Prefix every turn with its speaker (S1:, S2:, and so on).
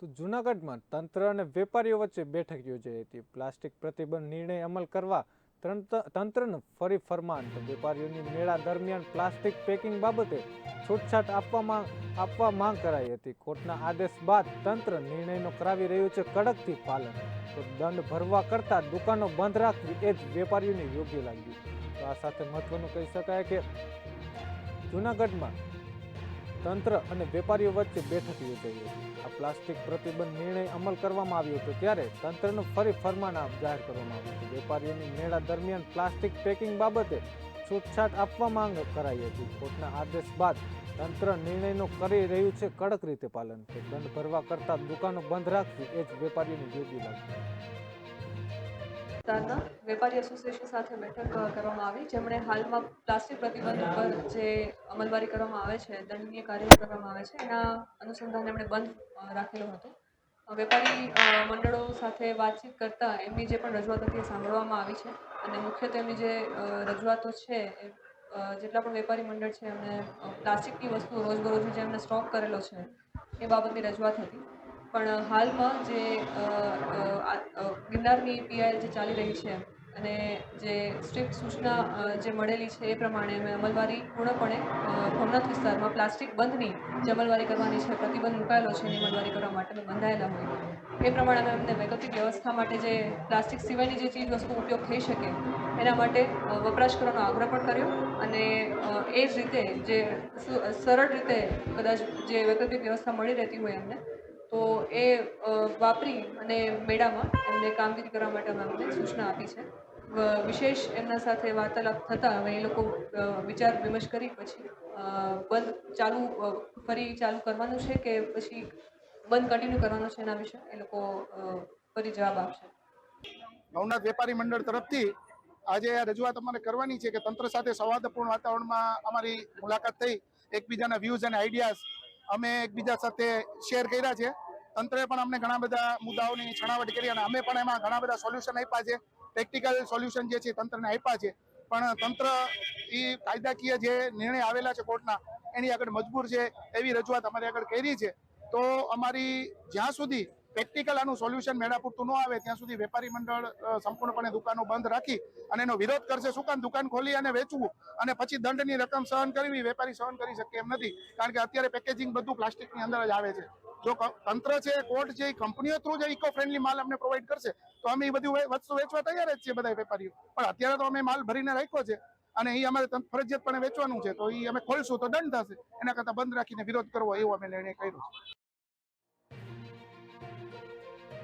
S1: તો જૂનાગઢમાં તંત્ર અને વેપારીઓ વચ્ચે બેઠક યોજાઈ હતી. પ્લાસ્ટિક પ્રતિબંધ નિર્ણય અમલ કરવા તંત્ર- તંત્રનું ફરી ફરમાન વેપારીઓની મેળા દરમિયાન પ્લાસ્ટિક પેકિંગ બાબતે છૂટછાટ આપવામાં આપવા માંગ કરાઈ હતી. કોર્ટના આદેશ બાદ તંત્ર નિર્ણયનો કરાવી રહ્યું છે કડકથી પાલન. તો દંડ ભરવા કરતાં દુકાનો બંધ રાખવી એ જ વેપારીઓને યોગ્ય લાગ્યું. તો આ સાથે મહત્વનું કહી શકાય કે જૂનાગઢમાં તંત્ર અને વેપારીઓ વચ્ચે બેઠક યોજાઈ હતી. આ પ્લાસ્ટિક પ્રતિબંધ નિર્ણય અમલ કરવામાં આવ્યો હતો ત્યારે તંત્રનું ફરી ફરમાન જાહેર કરવામાં આવ્યું હતું. વેપારીઓની મેળા દરમિયાન પ્લાસ્ટિક પેકિંગ બાબતે છૂટછાટ આપવા માંગ કરાઈ હતી. કોર્ટના આદેશ બાદ તંત્ર નિર્ણયનો કરી રહ્યું છે, કડક રીતે પાલન. દંડ ભરવા કરતા દુકાનો બંધ રાખવી એ જ વેપારીઓની યોગ્ય લાગ્યું
S2: વિસ્તારના વેપારી એસોસિએશન સાથે બેઠક કરવામાં આવી, જેમણે હાલમાં પ્લાસ્ટિક પ્રતિબંધ ઉપર જે અમલવારી કરવામાં આવે છે, દંડનીય કાર્ય કરવામાં આવે છે, એના અનુસંધાને એમણે બંધ રાખેલો હતો. વેપારી મંડળો સાથે વાતચીત કરતાં એમની જે પણ રજૂઆત હતી સાંભળવામાં આવી છે અને મુખ્યત્વે એમની જે રજૂઆતો છે એ જેટલા પણ વેપારી મંડળ છે એમને પ્લાસ્ટિકની વસ્તુઓ રોજબરોજ જે એમને સ્ટોક કરેલો છે એ બાબતની રજૂઆત હતી. પણ હાલમાં જે ગિરનારની પીઆઈએલ જે ચાલી રહી છે અને જે સ્ટ્રિક્ટ સૂચના જે મળેલી છે એ પ્રમાણે અમે અમલવારી પૂર્ણપણે ભવનાથ વિસ્તારમાં પ્લાસ્ટિક બંધની જે અમલવારી કરવાની છે, પ્રતિબંધ મુકાયેલો છે, એની અમલવારી કરવા માટે અમે બંધાયેલા હોય. એ પ્રમાણે અમે અમને વૈકલ્પિક વ્યવસ્થા માટે જે પ્લાસ્ટિક સિવાયની જે ચીજ વસ્તુ ઉપયોગ થઈ શકે, એના માટે વપરાશ કરવાનો આગ્રહ પણ કર્યો અને એ જ રીતે જે સરળ રીતે કદાચ જે વૈકલ્પિક વ્યવસ્થા મળી રહેતી હોય અમને તો એ વાપરી અને મેળામાં એમને કામગીરી કરવા માટે અમે અમને સૂચના આપી છે. વિશેષ એમના સાથે વાર્તાલાપ થતાં હવે એ લોકો વિચાર વિમર્શ કરી પછી બંધ ચાલુ ફરી ચાલુ કરવાનું છે કે પછી બંધ કન્ટિન્યુ કરવાનું છે એના વિશે એ લોકો ફરી જવાબ આપશે.
S3: નવનાથ વેપારી મંડળ તરફથી આજે આ રજૂઆત અમારે કરવાની છે કે તંત્ર સાથે સંવાદપૂર્ણ વાતાવરણમાં અમારી મુલાકાત થઈ. એકબીજાના વ્યૂઝ અને આઈડિયાઝ અમે એકબીજા સાથે શેર કર્યા છે. તંત્રએ પણ અમને ઘણા બધા મુદ્દાઓની છણાવટ કરી અને અમે પણ એમાં ઘણા બધા સોલ્યુશન આપ્યા છે. ટેકનિકલ સોલ્યુશન જે છે તંત્રને આપ્યા છે. પણ તંત્ર એ કાયદાકીય જે નિર્ણય આવેલા છે કોર્ટના, એની આગળ મજબૂર છે એવી રજૂઆત અમારી આગળ કરી છે. તો અમારી જ્યાં સુધી પ્રેક્ટિકલ આનું સોલ્યુશન મેળા પૂરતું ન આવે, ત્યાં સુધી વેપારી મંડળ સંપૂર્ણપણે દુકાનો બંધ રાખી અને એનો વિરોધ કરશે. શું કામ? દુકાન ખોલી અને વેચવું? અને પછી દંડની રકમ સહન કરવી? વેપારી સહન કરી શકે એમ નથી. કારણ કે અત્યારે પેકેજિંગ બધું પ્લાસ્ટિકની અંદર જ આવે છે. જો તંત્ર છે કોર્ટ છે કંપનીઓ થ્રુ જે ઇકો ફ્રેન્ડલી માલ અમને પ્રોવાઈડ કરશે. તો અમે એ બધું વસ્તુ વેચવા તૈયાર જ છીએ બધા વેપારીઓ. પણ અત્યારે તો અમે માલ ભરીને રાખ્યો છે અને એ અમારે ફરજિયાતપણે વેચવાનું છે. તો એ અમે ખોલશું તો દંડ થશે. એના કરતાં બંધ રાખીને વિરોધ કરવો એવો અમે નિર્ણય કર્યો છે.